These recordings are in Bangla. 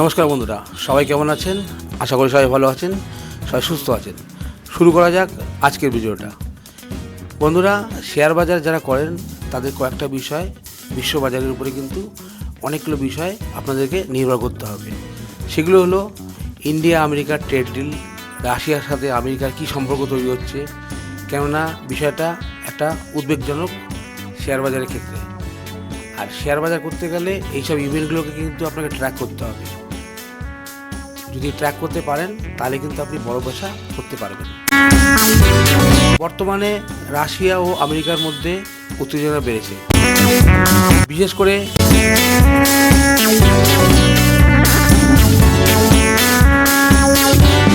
নমস্কার বন্ধুরা, সবাই কেমন আছেন? আশা করি সবাই ভালো আছেন, সবাই সুস্থ আছেন। শুরু করা যাক আজকের ভিডিওটা। বন্ধুরা, শেয়ার বাজার যারা করেন, তাদের কয়েকটা বিষয় বিশ্ব বাজারের উপরে কিন্তু অনেকগুলো বিষয় আপনাদেরকে নির্ভর করতে হবে। সেগুলো হলো, ইন্ডিয়া আমেরিকার ট্রেড ডিল, রাশিয়ার সাথে আমেরিকার কী সম্পর্ক তৈরি হচ্ছে, কেননা বিষয়টা একটা উদ্বেগজনক শেয়ার বাজারের ক্ষেত্রে। আর শেয়ার বাজার করতে গেলে এইসব ইভেন্টগুলোকে কিন্তু আপনাকে ট্র্যাক করতে হবে। যদি ট্র্যাক করতে পারেন, তাহলে কিন্তু আপনি বড় পয়সা করতে পারবেন। বর্তমানে রাশিয়া ও আমেরিকার মধ্যে উত্তেজনা বেড়েছে। বিশেষ করে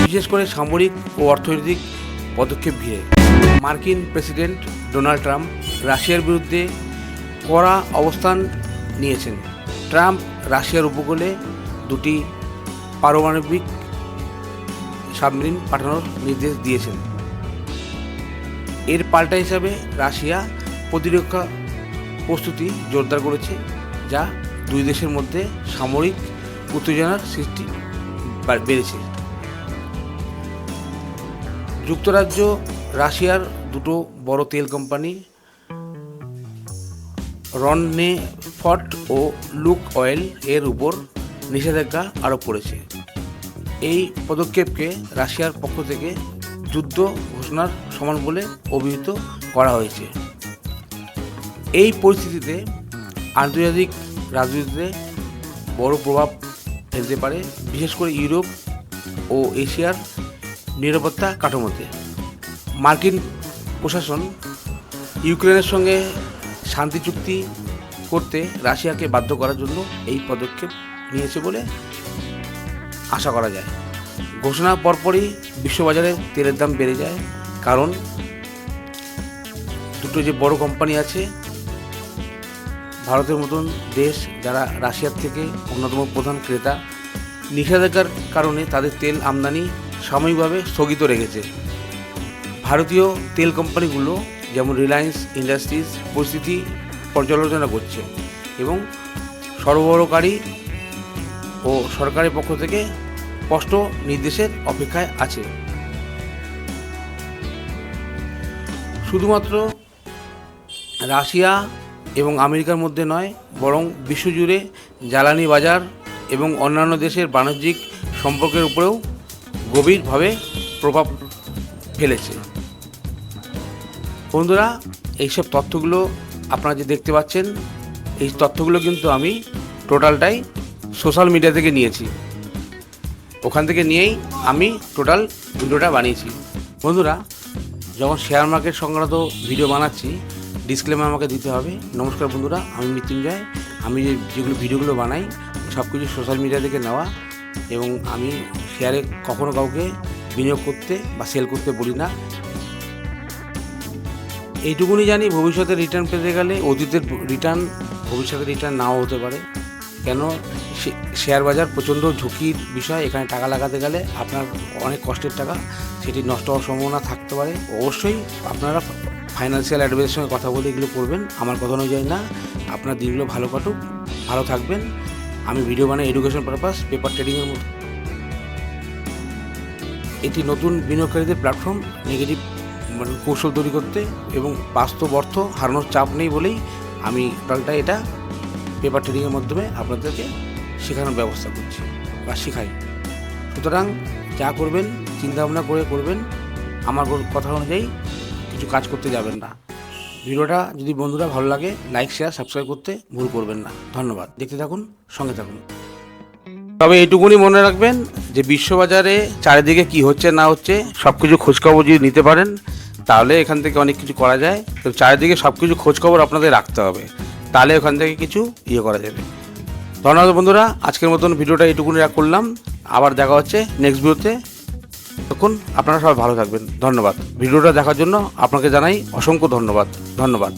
বিশেষ করে সামরিক ও অর্থনৈতিক পদক্ষেপ ঘিরে মার্কিন প্রেসিডেন্ট ডোনাল্ড ট্রাম্প রাশিয়ার বিরুদ্ধে কড়া অবস্থান নিয়েছেন। ট্রাম্প রাশিয়ার উপকূলে দুটি পারমাণবিক সাবমেরিন পাঠানোর নির্দেশ দিয়েছেন। এর পাল্টা হিসাবে রাশিয়া প্রতিরক্ষা প্রস্তুতি জোরদার করেছে, যা দুই দেশের মধ্যে সামরিক উত্তেজনার সৃষ্টি বেড়েছে। যুক্তরাজ্য, রাশিয়ার দুটো বড় তেল কোম্পানি রননেফট ও লুক অয়েল এর উপর নিষেধাজ্ঞা আরোপ করেছে। এই পদক্ষেপকে রাশিয়ার পক্ষ থেকে যুদ্ধ ঘোষণার সমান বলে অভিহিত করা হয়েছে। এই পরিস্থিতিতে আন্তর্জাতিক রাজনীতিতে বড় প্রভাব ফেলতে পারে, বিশেষ করে ইউরোপ ও এশিয়ার নিরাপত্তা কাঠামোতে। মার্কিন প্রশাসন ইউক্রেনের সঙ্গে শান্তি চুক্তি করতে রাশিয়াকে বাধ্য করার জন্য এই পদক্ষেপ নিয়েছে বলে আশা করা যায়। ঘোষণা পরপরই বিশ্ববাজারে তেলের দাম বেড়ে যায়, কারণ দুটো যে বড় কোম্পানি আছে, ভারতের মতন দেশ যারা রাশিয়ার থেকে অন্যতম প্রধান ক্রেতা, নিষেধাজ্ঞার কারণে তাদের তেল আমদানি সাময়িকভাবে স্থগিত রেখেছে। ভারতীয় তেল কোম্পানিগুলো যেমন রিলায়েন্স ইন্ডাস্ট্রিজ পরিস্থিতি পর্যালোচনা করছে এবং সরবরাহকারী ও সরকারের পক্ষ থেকে স্পষ্ট নির্দেশের অপেক্ষায় আছে। শুধুমাত্র রাশিয়া এবং আমেরিকার মধ্যে নয়, বরং বিশ্বজুড়ে জ্বালানি বাজার এবং অন্যান্য দেশের বাণিজ্যিক সম্পর্কের উপরেও গভীরভাবে প্রভাব ফেলেছে। বন্ধুরা, এইসব তথ্যগুলো আপনারা যে দেখতে পাচ্ছেন, এই তথ্যগুলো কিন্তু আমি টোটালটাই সোশ্যাল মিডিয়া থেকে নিয়েছি। ওখান থেকে নিয়েই আমি টোটাল ভিডিওটা বানিয়েছি। বন্ধুরা, যখন শেয়ার মার্কেট সংক্রান্ত ভিডিও বানাচ্ছি ডিসক্লেমার আমাকে দিতে হবে। নমস্কার বন্ধুরা, আমি মৃত্যুঞ্জয় আমি যে যেগুলো ভিডিওগুলো বানাই সব কিছু সোশ্যাল মিডিয়া থেকে নেওয়া এবং আমি শেয়ারে কখনো কাউকে বিনিয়োগ করতে বা সেল করতে বলি না। এইটুকুনি জানি, ভবিষ্যতে রিটার্ন পেতে গেলে অতীতের রিটার্ন ভবিষ্যতে রিটার্ন নাও হতে পারে। কেন শেয়ার বাজার প্রচণ্ড ঝুঁকির বিষয়, এখানে টাকা লাগাতে গেলে আপনার অনেক কষ্টের টাকা, সেটি নষ্ট হওয়ার সম্ভাবনা থাকতে পারে। অবশ্যই আপনারা ফাইন্যান্সিয়াল অ্যাডভাইসের সঙ্গে কথা বলে এগুলো করবেন, আমার কথা অনুযায়ী না, আপনার দিনগুলো ভালো কাটুক, ভালো থাকবেন। আমি ভিডিও বানাই এডুকেশন পারপাস পেপার ট্রেডিংয়ের মতো। এটি নতুন বিনিয়োগকারীদের প্ল্যাটফর্ম নেগেটিভ কৌশল তৈরি করতে এবং বাস্তব অর্থ হারানোর চাপ নেই বলেই আমি টোটালটা এটা পেপার ট্রেডিংয়ের মাধ্যমে আপনাদেরকে শেখানোর ব্যবস্থা করছি বা শেখাই। সুতরাং যা করবেন, চিন্তাভাবনা করে করবেন, আমার কথা অনুযায়ী কিছু কাজ করতে যাবেন না। ভিডিওটা যদি বন্ধুরা ভালো লাগে লাইক শেয়ার সাবস্ক্রাইব করতে ভুল করবেন না। ধন্যবাদ। দেখতে থাকুন, সঙ্গে থাকুন। তবে এইটুকুনি মনে রাখবেন যে বিশ্ববাজারে চারিদিকে কি হচ্ছে, না হচ্ছে সব কিছু খোঁজখবর যদি নিতে পারেন, তাহলে এখান থেকে অনেক কিছু করা যায়। তো চারিদিকে সব কিছু খোঁজখবর আপনাদের রাখতে হবে। তাহলে ওখান থেকে কিছু ইয়ে করা যাবে। ধন্যবাদ বন্ধুরা, আজকের মতন ভিডিওটা এইটুকুনি করলাম। আবার দেখা হচ্ছে নেক্সট ভিডিওতে। তখন আপনারা সবাই ভালো থাকবেন। ধন্যবাদ। ভিডিওটা দেখার জন্য আপনাকে জানাই অসংখ্য ধন্যবাদ। ধন্যবাদ।